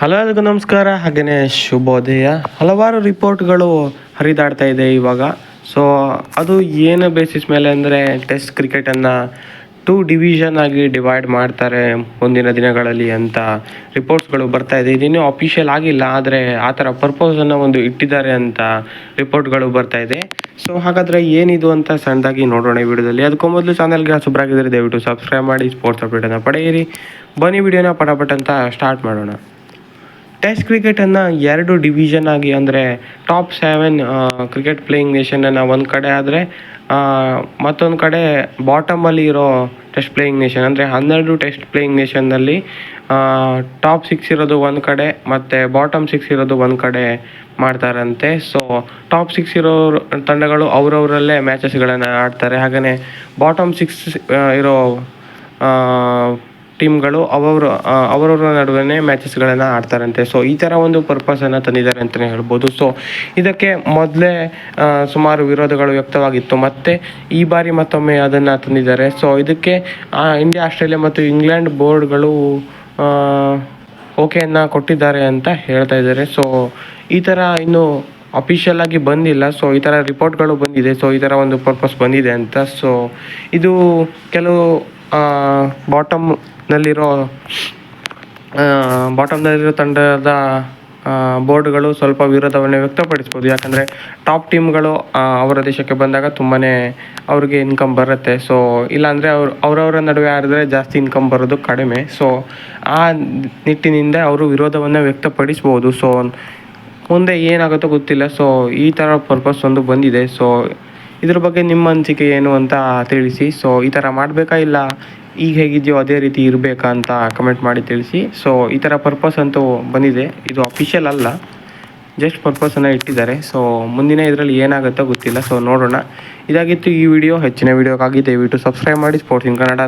Hello ಎಲ್ಲರಿಗೂ ನಮಸ್ಕಾರ ಹಾಗೆಯೇ ಶುಭೋದಯ. ಹಲವಾರು ರಿಪೋರ್ಟ್ಗಳು ಹರಿದಾಡ್ತಾ ಇದೆ ಇವಾಗ. ಸೊ ಅದು ಏನು ಬೇಸಿಸ್ ಮೇಲೆ ಅಂದರೆ ಟೆಸ್ಟ್ ಕ್ರಿಕೆಟನ್ನು ಟೂ ಡಿವಿಷನ್ ಆಗಿ ಡಿವೈಡ್ ಮಾಡ್ತಾರೆ ಮುಂದಿನ ದಿನಗಳಲ್ಲಿ ಅಂತ ರಿಪೋರ್ಟ್ಸ್ಗಳು ಬರ್ತಾ ಇದೆ. ಇದಿನ್ನೂ ಅಫಿಷಿಯಲ್ ಆಗಿಲ್ಲ, ಆದರೆ ಆ ಥರ ಪರ್ಪೋಸನ್ನು ಒಂದು ಇಟ್ಟಿದ್ದಾರೆ ಅಂತ ರಿಪೋರ್ಟ್ಗಳು ಬರ್ತಾ ಇದೆ. ಸೊ ಹಾಗಾದರೆ ಏನಿದು ಅಂತ ಸಣ್ಣದಾಗಿ ನೋಡೋಣ ವಿಡಿಯೋದಲ್ಲಿ. ಅದಕ್ಕೂ ಮೊದಲು ಚಾನಲ್ಗೆ ಸುಬ್ರಾಗಿದ್ದರೆ ದಯವಿಟ್ಟು ಸಬ್ಸ್ಕ್ರೈಬ್ ಮಾಡಿ ಸ್ಪೋರ್ಟ್ಸ್ ಅಪ್ಡೇಟನ್ನು ಪಡೆಯಿರಿ. ಬನ್ನಿ, ವಿಡಿಯೋನ ಪಟಾಪಟ್ ಅಂತ ಸ್ಟಾರ್ಟ್ ಮಾಡೋಣ. ಟೆಸ್ಟ್ ಕ್ರಿಕೆಟನ್ನು ಎರಡು ಡಿವಿಷನ್ ಆಗಿ ಅಂದರೆ ಟಾಪ್ ಸೆವೆನ್ ಕ್ರಿಕೆಟ್ ಪ್ಲೇಯಿಂಗ್ ನೇಷನನ್ನು ಒಂದು ಕಡೆ ಆದರೆ ಮತ್ತೊಂದು ಕಡೆ ಬಾಟಮಲ್ಲಿ ಇರೋ ಟೆಸ್ಟ್ ಪ್ಲೇಯಿಂಗ್ ನೇಷನ್ ಅಂದರೆ ಹನ್ನೆರಡು ಟೆಸ್ಟ್ ಪ್ಲೇಯಿಂಗ್ ನೇಷನ್ನಲ್ಲಿ ಟಾಪ್ ಸಿಕ್ಸ್ ಇರೋದು ಒಂದು ಕಡೆ ಮತ್ತು ಬಾಟಮ್ ಸಿಕ್ಸ್ ಇರೋದು ಒಂದು ಕಡೆ ಮಾಡ್ತಾರಂತೆ. ಸೊ ಟಾಪ್ ಸಿಕ್ಸ್ ಇರೋ ತಂಡಗಳು ಅವರವರಲ್ಲೇ ಮ್ಯಾಚಸ್ಗಳನ್ನು ಆಡ್ತಾರೆ. ಹಾಗೆಯೇ ಬಾಟಮ್ ಸಿಕ್ಸ್ ಇರೋ ಟೀಮ್ಗಳು ಅವರು ಅವರವರ ನಡುವೆ ಮ್ಯಾಚಸ್ಗಳನ್ನು ಆಡ್ತಾರಂತೆ. ಸೊ ಈ ಥರ ಒಂದು ಪರ್ಪಸನ್ನು ತಂದಿದ್ದಾರೆ ಅಂತಲೇ ಹೇಳ್ಬೋದು. ಸೊ ಇದಕ್ಕೆ ಮೊದಲೇ ಸುಮಾರು ವಿರೋಧಗಳು ವ್ಯಕ್ತವಾಗಿತ್ತು. ಮತ್ತು ಈ ಬಾರಿ ಮತ್ತೊಮ್ಮೆ ಅದನ್ನು ತಂದಿದ್ದಾರೆ. ಸೊ ಇದಕ್ಕೆ ಇಂಡಿಯಾ, ಆಸ್ಟ್ರೇಲಿಯಾ ಮತ್ತು ಇಂಗ್ಲೆಂಡ್ ಬೋರ್ಡ್ಗಳು ಓಕೆಯನ್ನು ಕೊಟ್ಟಿದ್ದಾರೆ ಅಂತ ಹೇಳ್ತಾ ಇದ್ದಾರೆ. ಸೊ ಈ ಥರ ಇನ್ನು ಅಫಿಷಿಯಲ್ ಆಗಿ ಬಂದಿಲ್ಲ. ಸೊ ಈ ಥರ ರಿಪೋರ್ಟ್ಗಳು ಬಂದಿದೆ. ಸೊ ಈ ಥರ ಒಂದು ಪರ್ಪಸ್ ಬಂದಿದೆ ಅಂತ. ಸೊ ಇದು ಕೆಲವು ಬಾಟಮ್ನಲ್ಲಿರೋ ಬಾಟಮ್ನಲ್ಲಿರೋ ತಂಡದ ಬೋರ್ಡ್ಗಳು ಸ್ವಲ್ಪ ವಿರೋಧವನ್ನು ವ್ಯಕ್ತಪಡಿಸ್ಬೋದು. ಯಾಕಂದರೆ ಟಾಪ್ ಟೀಮ್ಗಳು ಅವರ ದೇಶಕ್ಕೆ ಬಂದಾಗ ತುಂಬಾ ಅವ್ರಿಗೆ ಇನ್ಕಮ್ ಬರುತ್ತೆ. ಸೊ ಇಲ್ಲಾಂದರೆ ಅವ್ರು, ಅವರವರ ನಡುವೆ ಆಡಿದ್ರೆ ಜಾಸ್ತಿ ಇನ್ಕಮ್ ಬರೋದು ಕಡಿಮೆ. ಸೊ ಆ ನಿಟ್ಟಿನಿಂದ ಅವರು ವಿರೋಧವನ್ನು ವ್ಯಕ್ತಪಡಿಸ್ಬೋದು. ಸೊ ಮುಂದೆ ಏನಾಗುತ್ತೋ ಗೊತ್ತಿಲ್ಲ. ಸೊ ಈ ಥರ ಪರ್ಪಸ್ ಒಂದು ಬಂದಿದೆ. ಸೊ ಇದ್ರ ಬಗ್ಗೆ ನಿಮ್ಮ ಅನಿಸಿಕೆ ಏನು ಅಂತ ತಿಳಿಸಿ. ಸೊ ಈ ಥರ ಮಾಡಬೇಕಾ ಇಲ್ಲ? ಈಗ ಹೇಗಿದೆಯೋ ಅದೇ ರೀತಿ ಇರಬೇಕಾ ಅಂತ ಕಮೆಂಟ್ ಮಾಡಿ ತಿಳಿಸಿ. ಸೊ ಈ ಥರ ಪರ್ಪಸ್ ಅಂತೂ ಬಂದಿದೆ. ಇದು ಅಫಿಷಿಯಲ್ ಅಲ್ಲ. ಜಸ್ಟ್ ಪರ್ಪಸನ್ನು ಇಟ್ಟಿದ್ದಾರೆ. ಸೊ ಮುಂದಿನ ಇದರಲ್ಲಿ ಏನಾಗುತ್ತೋ ಗೊತ್ತಿಲ್ಲ. ಸೊ ನೋಡೋಣ. ಇದಾಗಿತ್ತು ಈ ವಿಡಿಯೋ ಹೆಚ್ಚಿನ ವಿಡಿಯೋಕ್ಕಾಗಿ ದಯವಿಟ್ಟು ಸಬ್ಸ್ಕ್ರೈಬ್ ಮಾಡಿ. ಸ್ಪೋರ್ಟ್ಸ್ ಇನ್ ಕನ್ನಡ